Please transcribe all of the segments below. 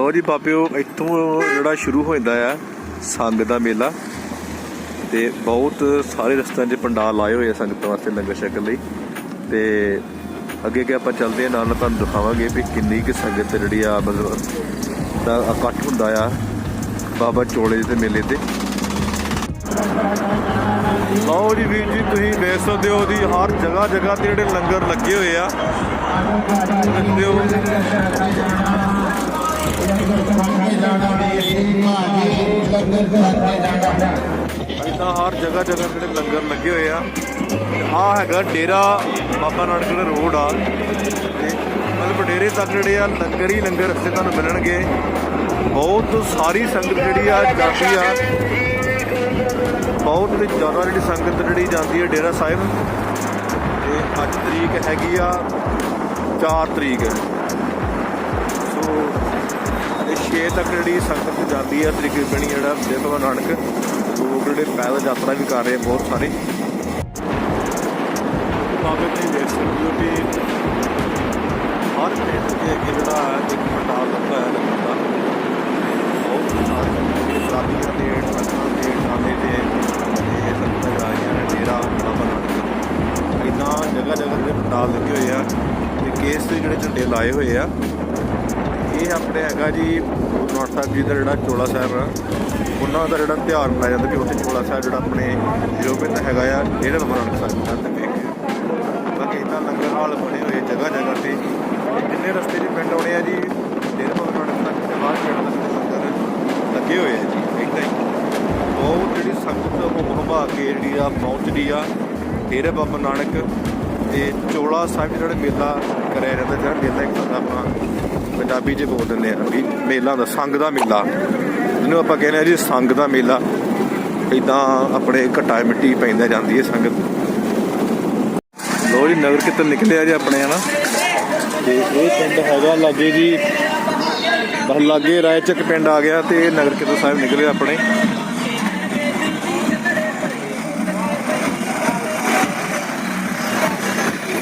ਲੋ ਜੀ ਬਾਬਿਓ, ਇੱਥੋਂ ਜਿਹੜਾ ਸ਼ੁਰੂ ਹੋ ਜਾਂਦਾ ਆ, ਸੰਗ ਦਾ ਮੇਲਾ। ਤੇ ਬਹੁਤ ਸਾਰੇ ਰਸਤਿਆਂ 'ਚ ਪੰਡਾਲ ਲਾਏ ਹੋਏ ਆ ਸੰਗਤਾਂ ਵਾਸਤੇ ਲੰਗਰ ਛਕਣ ਲਈ। ਤੇ ਅੱਗੇ ਅੱਗੇ ਆਪਾਂ ਚੱਲਦੇ ਆ ਨਾਲ ਨਾਲ ਤੁਹਾਨੂੰ ਦਿਖਾਵਾਂਗੇ ਵੀ ਕਿੰਨੀ ਕਿ ਸੰਗਤ ਜਿਹੜੀ ਆ, ਮਤਲਬ ਦਾ ਇਕੱਠ ਹੁੰਦਾ ਆ ਬਾਬਾ ਚੋਲੇ ਦੇ ਮੇਲੇ ਤੇ। ਲਓ ਜੀ ਵੀਰ ਜੀ, ਤੁਸੀਂ ਵੇਖ ਸਕਦੇ ਹੋ ਜੀ, ਹਰ ਜਗ੍ਹਾ ਜਗ੍ਹਾ ਤੇ ਜਿਹੜੇ ਲੰਗਰ ਲੱਗੇ ਹੋਏ ਆ। ਦੇਖਦੇ ਹੋ ਇਦਾਂ ਹਰ ਜਗ੍ਹਾ ਜਗ੍ਹਾ ਜਿਹੜੇ ਲੰਗਰ ਲੱਗੇ ਹੋਏ ਆ। ਆ ਹੈਗਾ ਡੇਰਾ ਬਾਬਾ ਨਾਨਕ ਦਾ ਰੋਡ ਆ। ਤੇ ਮਤਲਬ ਡੇਰੇ ਤੱਕ ਜਿਹੜੇ ਆ ਲੰਗਰ ਹੀ ਲੰਗਰ ਇੱਥੇ ਤੁਹਾਨੂੰ ਮਿਲਣਗੇ। ਬਹੁਤ ਸਾਰੀ ਸੰਗਤ ਜਿਹੜੀ ਆ ਜਾਂਦੀ ਆ। ਬਹੁਤ ਜ਼ਿਆਦਾ ਜਿਹੜੀ ਸੰਗਤ ਜਿਹੜੀ ਜਾਂਦੀ ਹੈ ਡੇਰਾ ਸਾਹਿਬ। ਤੇ ਅੱਜ ਤਰੀਕ ਹੈਗੀ ਆ 4 ਤਰੀਕ। 6 ਤੱਕ ਜਿਹੜੀ ਸੰਗਤ ਜਾਂਦੀ ਹੈ, ਤਕਰੀਬਨ ਜਿਹੜਾ ਦੇਵ ਨਾਨਕ, ਲੋਕ ਜਿਹੜੇ ਪੈਦਲ ਯਾਤਰਾ ਵੀ ਕਰ ਰਹੇ ਆ ਬਹੁਤ ਸਾਰੇ। ਬਾਬੇ ਜੀ ਦੇਖ ਸਕਦੇ ਹੋ ਕਿ ਹਰ ਪਿੰਡ ਦੇ ਅੱਗੇ ਜਿਹੜਾ ਇੱਕ ਪੰਡਾਲ ਲੱਗਾ ਹੈ ਲੰਗਰ ਦਾ। ਬਹੁਤ ਸਾਰੇ ਜਿਹੜੇ ਪ੍ਰਾਪਤੀਆਂ ਦੇ ਟਰੱਕਾਂ ਦੇ ਟਾਲੇ ਦੇ ਤੇ ਸੰਗਤਾਂ ਜਾ ਰਹੀਆਂ ਨੇ, ਡੇਰਾ ਬਾਬਾ ਨਾਨਕ। ਇਦਾਂ ਜਗ੍ਹਾ ਜਗ੍ਹਾ 'ਤੇ ਪੰਡਾਲ ਲੱਗੇ ਹੋਏ ਆ, ਤੇ ਕੇਸ ਦੇ ਜਿਹੜੇ ਝੰਡੇ ਲਾਏ ਹੋਏ ਆ। ਇਹ ਆਪਣੇ ਹੈਗਾ ਜੀ ਗੁਰੂ ਨਾਨਕ ਸਾਹਿਬ ਜੀ ਦਾ ਜਿਹੜਾ ਚੋਲਾ ਸਾਹਿਬ ਆ, ਉਹਨਾਂ ਦਾ ਜਿਹੜਾ ਤਿਉਹਾਰ ਮਨਾਇਆ ਜਾਂਦਾ ਕਿ ਉੱਥੇ ਚੋਲਾ ਸਾਹਿਬ ਜਿਹੜਾ ਆਪਣੇ ਜੋ ਪਿੰਡ ਹੈਗਾ ਆ ਡੇਰਾ ਬਾਬਾ ਨਾਨਕ ਸਾਹਿਬ ਦਾ ਤੇ ਵੇਖ ਬਾਕੀ ਇਦਾਂ ਲੰਗਰ ਹਾਲ ਬਣੇ ਹੋਏ ਜਗ੍ਹਾ ਜਗ੍ਹਾ ਤੇ ਜਿੰਨੇ ਰਸਤੇ 'ਚ ਪਿੰਡ ਆਉਣੇ ਆ ਜੀ? ਡੇਰਾ ਬਾਬਾ ਨਾਨਕ ਸਾਹਿਬ ਤੇ ਬਾਹਰ ਪਿੰਡ ਤੱਕ ਲੰਗਰ ਲੱਗੇ ਹੋਏ ਆ ਜੀ, ਇਦਾਂ ਹੀ। ਬਹੁਤ ਜਿਹੜੀ ਸੰਗਤ ਹੁਮ ਹਮਾ ਕੇ ਜਿਹੜੀ ਆ, ਪਹੁੰਚਦੀ ਆ, ਡੇਰੇ ਬਾਬਾ ਨਾਨਕ ਤੇ ਚੋਲਾ ਸਾਹਿਬ ਜਿਹੜਾ ਮੇਲਾ ਕਰਿਆ ਜਾਂਦਾ, ਜਿਹੜਾ ਮੇਲਾ ਇੱਕ ਹੁੰਦਾ ਆਪਣਾ ਪੰਜਾਬੀ 'ਚ ਬੋਲ ਦਿੰਦੇ ਆ ਵੀ ਮੇਲਾ ਹੁੰਦਾ, ਸੰਗ ਦਾ ਮੇਲਾ। ਜਿਹਨੂੰ ਆਪਾਂ ਕਹਿੰਦੇ ਆ ਜੀ ਸੰਗ ਦਾ ਮੇਲਾ। ਇਦਾਂ ਆਪਣੇ ਘਟਾ ਮਿੱਟੀ ਪੈਂਦਾ ਜਾਂਦੀ ਹੈ ਸੰਗਤ। ਲੋ ਜੀ, ਨਗਰ ਕੀਰਤਨ ਨਿਕਲਿਆ ਜੀ ਆਪਣੇ, ਹਨਾ? ਤੇ ਇਹ ਪਿੰਡ ਹੈਗਾ ਲਾਗੇ ਜੀ ਬਸ ਲਾਗੇ ਰਾਇਚੱਕ ਪਿੰਡ ਆ ਗਿਆ ਤੇ ਇਹ ਨਗਰ ਕੀਰਤਨ ਸਾਹਿਬ ਨਿਕਲੇ ਆਪਣੇ।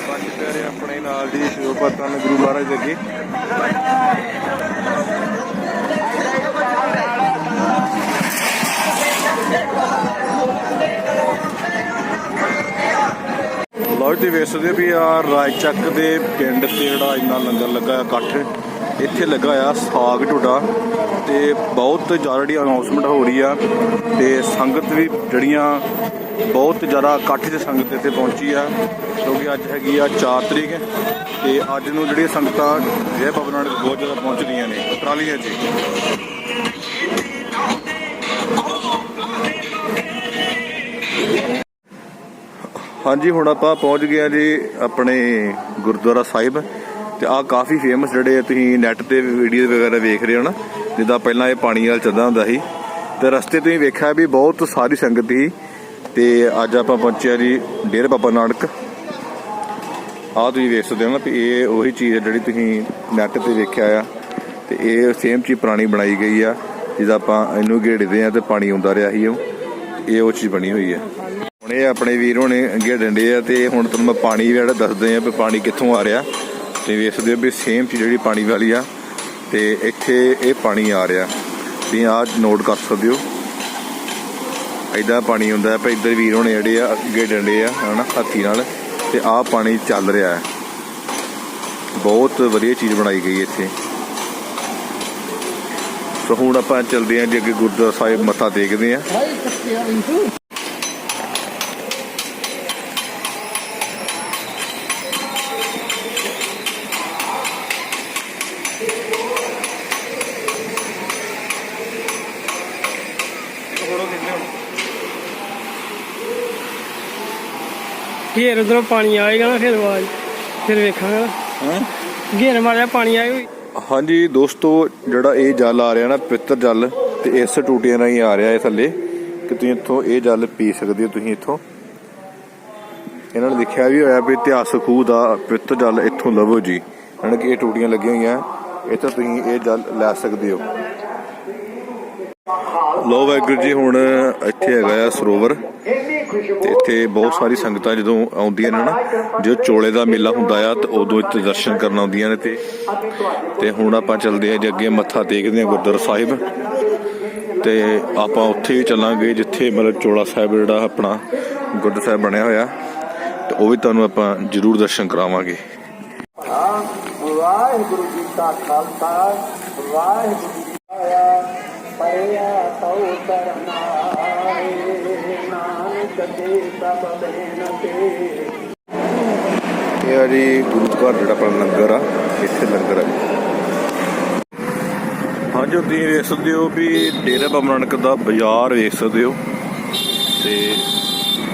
ਪੰਜ ਆਪਣੇ ਨਾਲ ਜੀ ਸ਼ੋਭਾ ਤਨ ਗੁਰੂ ਮਹਾਰਾਜ ਅੱਗੇ। ਲਓ ਜੀ ਵੇਖ ਸਕਦੇ ਵੀ ਆ ਰਾਇਚੱਕ ਦੇ ਪਿੰਡ ਤੇ ਜਿਹੜਾ ਇੰਨਾ ਲੰਗਰ ਲੱਗਾ ਆ ਇਕੱਠ, ਇੱਥੇ ਲੱਗਾ ਆ ਸਾਗ ਢੋਡਾ ਤੇ ਬਹੁਤ ਜ਼ਿਆਦਾ ਜਿਹੜੀ ਅਨਾਉਂਸਮੈਂਟ ਹੋ ਰਹੀ ਆ ਤੇ ਸੰਗਤ ਵੀ ਜਿਹੜੀਆਂ ਬਹੁਤ ਜ਼ਿਆਦਾ ਇਕੱਠ 'ਚ ਸੰਗਤ ਇੱਥੇ ਪਹੁੰਚੀ ਆ, ਕਿਉਂਕਿ ਅੱਜ ਹੈਗੀ ਆ 4 ਤਰੀਕ ਤੇ ਅੱਜ ਨੂੰ ਜਿਹੜੀਆਂ ਸੰਗਤਾਂ ਜੈ ਬਾਬਾ ਨਾਨਕ ਬਹੁਤ ਜ਼ਿਆਦਾ ਪਹੁੰਚ ਰਹੀਆਂ ਨੇ ਟਰਾਲੀਆਂ 'ਚ ਹਾਂਜੀ, ਹੁਣ ਆਪਾਂ ਪਹੁੰਚ ਗਏ ਆ ਜੀ ਆਪਣੇ ਗੁਰਦੁਆਰਾ ਸਾਹਿਬ ਤੇ ਆ ਕਾਫੀ ਫੇਮਸ ਜਿਹੜੇ ਤੁਸੀਂ ਨੈਟ ਤੇ ਵੀਡੀਓ ਵਗੈਰਾ ਵੇਖ ਰਹੇ ਹੋ ਨਾ, ਜਿੱਦਾਂ ਪਹਿਲਾਂ ਇਹ ਪਾਣੀ ਨਾਲ ਚੱਲਦਾ ਹੁੰਦਾ ਸੀ, ਤੇ ਰਸਤੇ ਤੁਸੀਂ ਵੇਖਿਆ ਵੀ ਬਹੁਤ ਸਾਰੀ ਸੰਗਤ ਸੀ, ਤੇ ਅੱਜ ਆਪਾਂ ਪਹੁੰਚਿਆ ਜੀ ਡੇਰੇ ਬਾਬਾ ਨਾਨਕ। ਆ ਤੁਸੀਂ ਵੇਖ ਸਕਦੇ ਹੋ ਨਾ ਵੀ ਇਹ ਉਹੀ ਚੀਜ਼ ਹੈ ਜਿਹੜੀ ਤੁਸੀਂ ਨੈਟ ਤੇ ਵੇਖਿਆ ਆ, ਤੇ ਇਹ ਸੇਮ ਚੀਜ਼ ਪੁਰਾਣੀ ਬਣਾਈ ਗਈ ਆ ਜਿਹਦਾ ਆਪਾਂ ਇਹਨੂੰ ਘੇੜਦੇ ਆ ਤੇ ਪਾਣੀ ਆਉਂਦਾ ਰਿਹਾ ਸੀ ਉਹ, ਇਹ ਉਹ ਚੀਜ਼ ਬਣੀ ਹੋਈ ਆ। ਹੁਣ ਇਹ ਆਪਣੇ ਵੀਰ ਹੋਣੇ ਅੱਗੇ ਡੰਡੇ ਆ ਤੇ ਹੁਣ ਤੁਹਾਨੂੰ ਮੈਂ ਪਾਣੀ ਵੀ ਜਿਹੜਾ ਦੱਸਦੇ ਆ ਵੀ ਪਾਣੀ ਕਿੱਥੋਂ ਆ ਰਿਹਾ। ਤੇ ਵੇਖ ਸਕਦੇ ਹੋ ਵੀ ਸੇਮ ਚੀਜ਼ ਜਿਹੜੀ ਪਾਣੀ ਵਾਲੀ ਆ ਤੇ ਇੱਥੇ ਇਹ ਪਾਣੀ ਆ ਰਿਹਾ। ਤੁਸੀਂ ਆ ਨੋਟ ਕਰ ਸਕਦੇ ਹੋ। ਐਦਾਂ ਪਾਣੀ ਹੁੰਦਾ ਹੈ, ਪਰ ਇੱਧਰ ਵੀਰ ਹੋਣੇ ਜਿਹੜੇ ਆ ਅੱਗੇ ਡੰਡੇ ਆ, ਹਨਾ, ਹਾਥੀ ਨਾਲ ਤੇ ਆਹ ਪਾਣੀ ਚੱਲ ਰਿਹਾ ਹੈ। ਬਹੁਤ ਵਧੀਆ ਚੀਜ਼ ਬਣਾਈ ਗਈ ਇੱਥੇ। ਸੋ ਹੁਣ ਆਪਾਂ ਚੱਲਦੇ ਆਂ ਜੀ ਅੱਗੇ ਗੁਰਦੁਆਰਾ ਸਾਹਿਬ ਮੱਥਾ ਟੇਕਦੇ ਆਂ ਘੇਰ ਉਧਰੋਂ ਪਾਣੀ ਆਏਗਾ ਨਾ ਫਿਰ ਆਵਾਜ਼ ਫਿਰ ਵੇਖਾਂਗਾ ਹਾਂ? ਘੇਰ ਮਾਰਿਆ ਪਾਣੀ ਆਏ ਹਾਂਜੀ ਦੋਸਤੋ ਜਿਹੜਾ ਇਹ ਜਲ ਆ ਰਿਹਾ ਨਾ ਪਵਿੱਤਰ ਜਲ ਤੇ ਇਸ ਟੂਟੀਆਂ ਰਾਹੀਂ ਆ ਰਿਹਾ ਇਹ ਥੱਲੇ ਕਿ ਤੁਸੀਂ ਇੱਥੋਂ ਇਹ ਜਲ ਪੀ ਸਕਦੇ ਹੋ ਤੁਸੀਂ ਇੱਥੋਂ। ਇਹਨਾਂ ਨੇ ਲਿਖਿਆ ਵੀ ਹੋਇਆ ਵੀ ਇਤਿਹਾਸਕ ਖੂਹ ਦਾ ਪਵਿੱਤਰ ਜਲ ਇੱਥੋਂ ਲਵੋ ਜੀ। ਯਾਨੀ ਕਿ ਇਹ ਟੂਟੀਆਂ ਲੱਗੀਆਂ ਹੋਈਆਂ ਇੱਥੋਂ ਤੁਸੀਂ ਇਹ ਜਲ ਲੈ ਸਕਦੇ ਹੋ। ਲੋ ਵਾਹਿਗੁਰੂ ਜੀ, ਹੁਣ ਇੱਥੇ ਹੈਗਾ ਆ ਸਰੋਵਰ। ਤੇ ਇੱਥੇ ਬਹੁਤ ਸਾਰੀ ਸੰਗਤਾਂ ਜਦੋਂ ਆਉਂਦੀਆਂ ਨੇ ਨਾ, ਜੋ ਚੋਲੇ ਦਾ ਮੇਲਾ ਹੁੰਦਾ ਆ, ਤੇ ਉਦੋਂ ਇੱਥੇ ਦਰਸ਼ਨ ਕਰਨ ਆਉਂਦੀਆਂ ਨੇ ਤੇ। ਤੇ ਹੁਣ ਆਪਾਂ ਚੱਲਦੇ ਆ ਜੇ ਅੱਗੇ ਮੱਥਾ ਟੇਕਦੇ ਆ ਗੁਰਦੁਆਰਾ ਸਾਹਿਬ। ਤੇ ਆਪਾਂ ਉੱਥੇ ਹੀ ਚੱਲਾਂਗੇ, ਜਿੱਥੇ ਮਤਲਬ ਚੋਲਾ ਸਾਹਿਬ ਜਿਹੜਾ ਆਪਣਾ ਗੁਰਦੁਆਰਾ ਸਾਹਿਬ ਬਣਿਆ ਹੋਇਆ। ਤੇ ਉਹ ਵੀ ਤੁਹਾਨੂੰ ਆਪਾਂ ਜ਼ਰੂਰ ਦਰਸ਼ਨ ਕਰਾਵਾਂਗੇ। ਵਾਹਿਗੁਰੂ ਜੀ ਕਾ ਖਾਲਸਾ, ਵਾਹਿਗੁਰੂ ਜੀ ਕੀ ਫਤਿਹ। ਪਰਿਆ ਤਉ ਤਰਨਾਏ ਨਾਨਕ ਤੇ ਸਭ ਬੇਨਤੀ ਇਹ ਜੀ ਗੁਰੂ ਘਰ ਜਿਹੜਾ ਆਪਣਾ ਲੰਗਰ ਆ, ਇੱਥੇ ਲੰਗਰ ਆ ਜੀ। ਹਾਂ ਜੋ ਤੁਸੀਂ ਵੇਖ ਸਕਦੇ ਹੋ ਵੀ ਡੇਰਾ ਬਾਬਾ ਨਾਨਕ ਦਾ ਬਾਜ਼ਾਰ ਵੇਖ ਸਕਦੇ ਹੋ। ਤੇ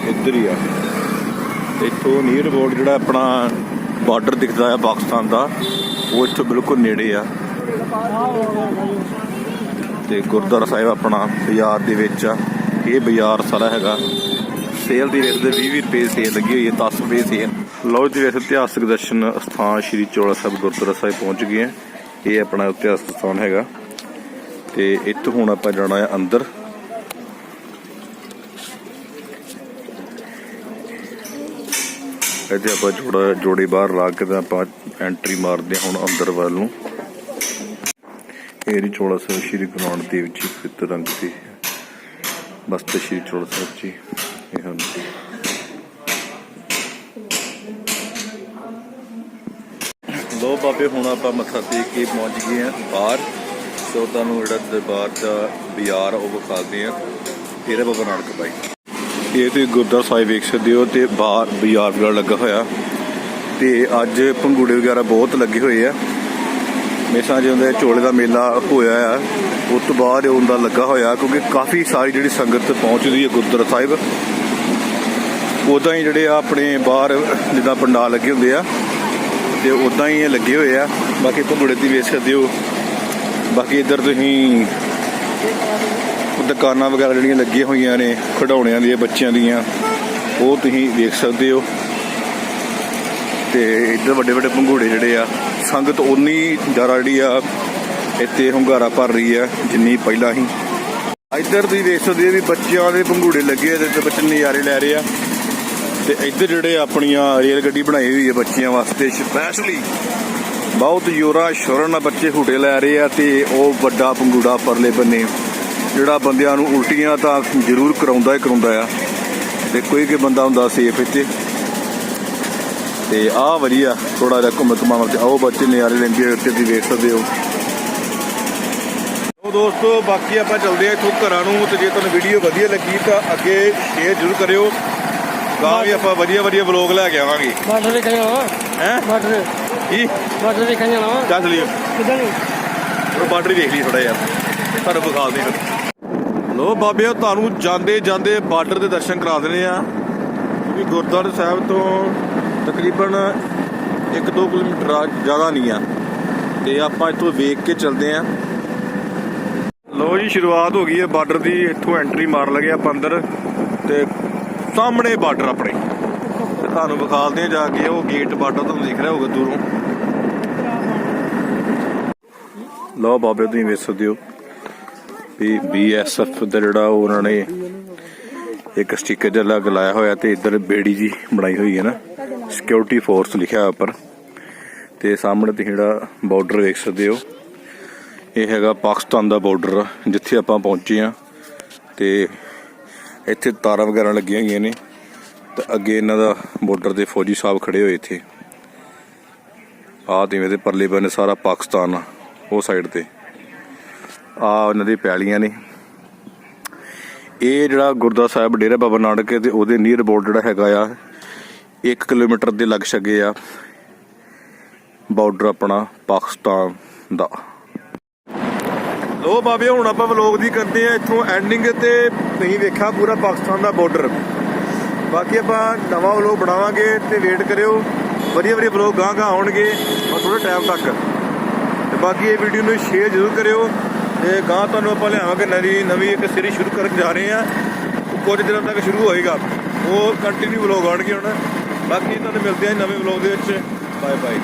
ਇੱਧਰ ਹੀ ਆ। ਇੱਥੋਂ ਨੀਅਰ ਬੋਰਡ ਜਿਹੜਾ ਆਪਣਾ ਬਾਰਡਰ ਦਿਖਦਾ ਆ ਪਾਕਿਸਤਾਨ ਦਾ, ਉਹ ਇੱਥੋਂ ਬਿਲਕੁਲ ਨੇੜੇ ਆ। ਤੇ ਗੁਰਦੁਆਰਾ ਸਾਹਿਬ ਆਪਣਾ ਬਾਜ਼ਾਰ ਦੇ ਵਿੱਚ ਆ। ਇਹ ਬਾਜ਼ਾਰ ਸਾਰਾ ਹੈਗਾ। ਸੇਲ ਦੀ ਰੇਟ ਦੇ 20 ਰੁਪਏ ਸੇਲ ਲੱਗੀ ਹੋਈ ਹੈ 10 ਰੁਪਏ ਸੇਲ ਲਓ ਜੀ ਵੇਖ ਇਤਿਹਾਸਕ ਦਰਸ਼ਨ ਸਥਾਨ ਸ਼੍ਰੀ ਚੋਲਾ ਸਾਹਿਬ ਗੁਰਦੁਆਰਾ ਸਾਹਿਬ ਪਹੁੰਚ ਗਏ ਆ। ਇਹ ਆਪਣਾ ਇਤਿਹਾਸਕ ਸਥਾਨ ਹੈਗਾ। ਤੇ ਇੱਥੋਂ ਹੁਣ ਆਪਾਂ ਜਾਣਾ ਹੈ ਅੰਦਰ। ਇੱਥੇ ਆਪਾਂ ਜੋੜਾ ਜੋੜੀ ਬਾਹਰ ਲਾ ਕੇ ਤਾਂ ਆਪਾਂ ਐਂਟਰੀ ਮਾਰਦੇ ਹਾਂ ਹੁਣ ਅੰਦਰ ਵੱਲ ਨੂੰ। ਇਹ ਚੋਲਾ ਸਾਹਿਬ ਸ਼੍ਰੀ ਗੁਰੂ ਨਾਨਕ ਦੇਵ ਜੀ ਪਿੱਤਰ ਰੰਗ ਦੀ ਬਸਤੇ ਸ਼੍ਰੀ ਚੋਲਾ ਸਾਹਿਬ ਜੀ, ਇਹ ਹਨ। ਲੋ ਬਾਬੇ, ਹੁਣ ਆਪਾਂ ਮੱਥਾ ਟੇਕ ਕੇ ਪਹੁੰਚ ਗਏ ਆ ਬਾਹਰ। ਸੋ ਤੁਹਾਨੂੰ ਜਿਹੜਾ ਦਰਬਾਰ ਦਾ ਬਾਜ਼ਾਰ ਉਹ ਵਿਖਾਉਂਦੇ ਆ ਤੇਰੇ ਬਾਬਾ ਨਾਨਕ ਭਾਈ ਇਹ ਤੇ ਗੁਰਦੁਆਰਾ ਸਾਹਿਬ ਵੇਖ ਸਕਦੇ ਹੋ ਤੇ ਬਾਹਰ ਬਾਜ਼ਾਰ ਵਗੈਰਾ ਲੱਗਾ ਹੋਇਆ। ਤੇ ਅੱਜ ਪੰਗੂੜੇ ਵਗੈਰਾ ਬਹੁਤ ਲੱਗੇ ਹੋਏ ਆ। ਮੇਸਾਂ ਜਿਉਂਦੇ ਝੋਲੇ ਦਾ ਮੇਲਾ ਹੋਇਆ ਆ, ਉਸ ਤੋਂ ਬਾਅਦ ਉਹਦਾ ਲੱਗਾ ਹੋਇਆ, ਕਿਉਂਕਿ ਕਾਫੀ ਸਾਰੀ ਜਿਹੜੀ ਸੰਗਤ ਪਹੁੰਚਦੀ ਹੈ ਗੁਰਦੁਆਰਾ ਸਾਹਿਬ। ਉਦਾਂ ਹੀ ਜਿਹੜੇ ਆ ਆਪਣੇ ਬਾਹਰ ਜਿੱਦਾਂ ਪੰਡਾਲ ਲੱਗੇ ਹੁੰਦੇ ਆ, ਤੇ ਉਦਾਂ ਹੀ ਇਹ ਲੱਗੇ ਹੋਏ ਆ। ਬਾਕੀ ਭੰਗੂੜੇ ਦੀ ਵੇਚ ਸਕਦੇ ਹੋ ਬਾਕੀ ਇੱਧਰ ਤੁਸੀਂ ਦੁਕਾਨਾਂ ਵਗੈਰਾ ਜਿਹੜੀਆਂ ਲੱਗੀਆਂ ਹੋਈਆਂ ਨੇ, ਖਿਡੌਣਿਆਂ ਦੀਆਂ, ਬੱਚਿਆਂ ਦੀਆਂ, ਉਹ ਤੁਸੀਂ ਵੇਖ ਸਕਦੇ ਹੋ। ਤੇ ਇੱਧਰ ਵੱਡੇ ਵੱਡੇ ਭੰਗੂੜੇ ਜਿਹੜੇ ਆ ਸੰਗਤ ਉਨੀ ਜ਼ਿਆਦਾ ਜਿਹੜੀ ਆ, ਇੱਥੇ ਹੁੰਗਾਰਾ ਭਰ ਰਹੀ ਆ, ਜਿੰਨੀ ਪਹਿਲਾਂ ਹੀ। ਇੱਧਰ ਤੁਸੀਂ ਦੇਖ ਸਕਦੇ ਹੋ ਵੀ ਬੱਚਿਆਂ ਦੇ ਪੰਘੂੜੇ ਲੱਗੇ ਆ ਤੇ ਬੱਚੇ ਨਜ਼ਾਰੇ ਲੈ ਰਹੇ ਆ। ਤੇ ਇੱਧਰ ਜਿਹੜੇ ਆਪਣੀਆਂ ਰੇਲ ਗੱਡੀ ਬਣਾਈ ਹੋਈ ਹੈ ਬੱਚਿਆਂ ਵਾਸਤੇ ਸਪੈਸ਼ਲੀ ਬਹੁਤ ਜੋਰਾ ਸ਼ੋਰਾਂ ਨਾਲ ਬੱਚੇ ਹੂਟੇ ਲੈ ਰਹੇ ਆ ਤੇ ਉਹ ਵੱਡਾ ਪੰਗੂੜਾ ਪਰਲੇ ਬੰਨੇ, ਜਿਹੜਾ ਬੰਦਿਆਂ ਨੂੰ ਉਲਟੀਆਂ ਤਾਂ ਜ਼ਰੂਰ ਕਰਾਉਂਦਾ ਹੀ ਕਰਾਉਂਦਾ ਆ। ਤੇ ਕੋਈ ਕੋਈ ਬੰਦਾ ਹੁੰਦਾ ਸੇਫ ਇੱਥੇ। ਤੇ ਆਹ ਵਧੀਆ ਥੋੜਾ ਜਿਹਾ ਘੁੰਮ ਘੁਮਾਉਣ ਤੇ ਆਓ ਬੱਚੇ ਨਜ਼ਾਰੇ ਲੈਂਦੇ ਉੱਤੇ ਤੁਸੀਂ ਵੇਖ ਸਕਦੇ ਹੋ। ਉਹ ਦੋਸਤੋ ਬਾਕੀ ਆਪਾਂ ਚੱਲਦੇ ਆ ਇੱਥੋਂ ਘਰਾਂ ਨੂੰ ਤੇ ਜੇ ਤੁਹਾਨੂੰ ਵੀਡੀਓ ਵਧੀਆ ਲੱਗੀ ਤਾਂ ਅੱਗੇ ਸ਼ੇਅਰ ਜ਼ਰੂਰ ਕਰਿਓ। ਗਾਂ ਵੀ ਆਪਾਂ ਵਧੀਆ ਵਧੀਆ ਵਲੌਗ ਲੈ ਕੇ ਆਵਾਂਗੇ। ਬਾਰਡਰ ਦੇਖਣ ਜਾਣਾ ਹੈ? ਬਾਰਡਰ ਕੀ? ਦੇਖਣ ਜਾਣਾ ਵਾ। ਚੱਲ ਲਿਓ। ਕਿੱਦਾਂ ਨੂੰ ਉਹ ਬਾਰਡਰ ਦੇਖ ਲਈ ਥੋੜਾ ਯਾਰ ਤੁਹਾਨੂੰ ਵਿਖਾ ਦੇ ਫਿਰ ਲੋ ਬਾਬਿਓ ਤੁਹਾਨੂੰ ਜਾਂਦੇ ਜਾਂਦੇ ਬਾਰਡਰ ਦੇ ਦਰਸ਼ਨ ਕਰਾ ਦੇਣੇ ਆ ਕਿਉਂਕਿ ਗੁਰਦੁਆਰਾ ਸਾਹਿਬ ਤੋਂ ਤਕਰੀਬਨ 1-2 ਕਿਲੋਮੀਟਰ ਆ, ਜ਼ਿਆਦਾ ਨਹੀਂ ਆ। ਤੇ ਆਪਾਂ ਇੱਥੋਂ ਵੇਖ ਕੇ ਚੱਲਦੇ ਆ। ਲੋ ਜੀ, ਸ਼ੁਰੂਆਤ ਹੋ ਗਈ ਹੈ ਬਾਰਡਰ ਦੀ। ਇੱਥੋਂ ਐਂਟਰੀ ਮਾਰ ਲਗੇ ਆਪਾਂ ਅੰਦਰ। ਤੇ ਸਾਹਮਣੇ ਬਾਰਡਰ ਆਪਣੇ। ਤੇ ਤੁਹਾਨੂੰ ਵਿਖਾਲਦੇ ਆ ਜਾ ਕੇ। ਉਹ ਗੇਟ ਬਾਰਡਰ ਤੁਹਾਨੂੰ ਦਿਖ ਰਿਹਾ ਹੋਊਗਾ ਦੂਰੋਂ। ਲਓ ਬਾਬੇ, ਤੁਸੀਂ ਵੇਖ ਸਕਦੇ ਹੋ ਵੀ ਬੀਐਸਐਫ ਦਾ ਜਿਹੜਾ ਉਹਨਾਂ ਨੇ ਇੱਕ ਸਟicker ਜਿਹਾ ਲੱਗ ਹੋਇਆ ਤੇ ਇੱਧਰ ਬੇੜੀ ਜੀ ਬਣਾਈ ਹੋਈ ਹੈ ਨਾ। ਸਿਕਿਉਰਿਟੀ ਫੋਰਸ ਲਿਖਿਆ ਹੋਇਆ ਉੱਪਰ। ਤੇ ਸਾਹਮਣੇ ਤੇ ਜਿਹੜਾ ਬਾਰਡਰ ਵੇਖ ਸਕਦੇ ਹੋ, ਇਹ ਹੈਗਾ ਪਾਕਿਸਤਾਨ ਦਾ ਬਾਰਡਰ ਜਿੱਥੇ ਆਪਾਂ ਪਹੁੰਚੇ ਆ ਤੇ ਇੱਥੇ ਤਾਰਾਂ ਵਗੈਰਾ ਲੱਗੀਆਂ ਹੋਈਆਂ ਨੇ, ਤਾਂ ਅੱਗੇ ਇਹਨਾਂ ਦਾ ਬਾਰਡਰ ਦੇ ਫੌਜੀ ਸਾਹਿਬ ਖੜੇ ਹੋਏ ਇੱਥੇ। ਆਹ ਜਿਵੇਂ ਦੇ ਪਰਲੇ ਬੰਨੇ ਸਾਰਾ ਪਾਕਿਸਤਾਨ ਆ, ਉਹ ਸਾਈਡ ਤੇ। ਆ ਉਹਨਾਂ ਦੀ ਪੈਲੀਆਂ ਨੇ। ਇਹ ਜਿਹੜਾ ਗੁਰਦੁਆਰਾ ਸਾਹਿਬ ਡੇਰਾ ਬਾਬਾ ਨਾਨਕ ਹੈ ਤੇ ਉਹਦੇ ਨੀਅਰ ਬੋਰਡ ਜਿਹੜਾ ਹੈਗਾ ਆ 1 ਕਿਲੋਮੀਟਰ ਦੇ ਲਗ ਛਗੇ ਆ ਬਾਰਡਰ ਆਪਣਾ ਪਾਕਿਸਤਾਨ ਦਾ। ਲੋ ਬਾਬੇ, ਹੁਣ ਆਪਾਂ ਵਲੋਗ ਦੀ ਕਰਦੇ ਆ, ਇੱਥੋਂ ਐਂਡਿੰਗ ਤੇ ਨਹੀਂ ਵੇਖਿਆ ਪੂਰਾ ਪਾਕਿਸਤਾਨ ਦਾ ਬਾਰਡਰ ਬਾਕੀ ਆਪਾਂ ਨਵਾਂ ਵਲੋਗ ਬਣਾਵਾਂਗੇ ਤੇ ਵੇਟ ਕਰਿਓ। ਵਧੀਆ ਵਧੀਆ ਵਲੋਗ ਗਾਂ ਗਾਂ ਆਉਣਗੇ ਔਰ ਥੋੜੇ ਟਾਈਮ ਤੱਕ। ਤੇ ਬਾਕੀ ਇਹ ਵੀਡੀਓ ਨੂੰ ਸ਼ੇਅਰ ਜ਼ਰੂਰ ਕਰਿਓ ਤੇ ਗਾਂ ਤੁਹਾਨੂੰ ਆਪਾਂ ਲਿਆਵਾਂਗੇ ਨਵੀਂ ਨਵੀਂ ਇੱਕ ਸੀਰੀਜ਼ ਸ਼ੁਰੂ ਕਰਨ ਜਾ ਰਹੇ ਆ। ਉਹ ਕੁਝ ਦਿਨਾਂ ਤੱਕ ਸ਼ੁਰੂ ਹੋਏਗਾ। ਉਹ ਕੰਟੀਨਿਊ ਵਲੋਗ ਆਉਣਗੇ ਹੁਣ। ਬਾਕੀ ਤੁਹਾਨੂੰ ਮਿਲਦੇ ਆ ਨਵੇਂ ਵਲੋਗ ਦੇ ਵਿੱਚ। Bye bye.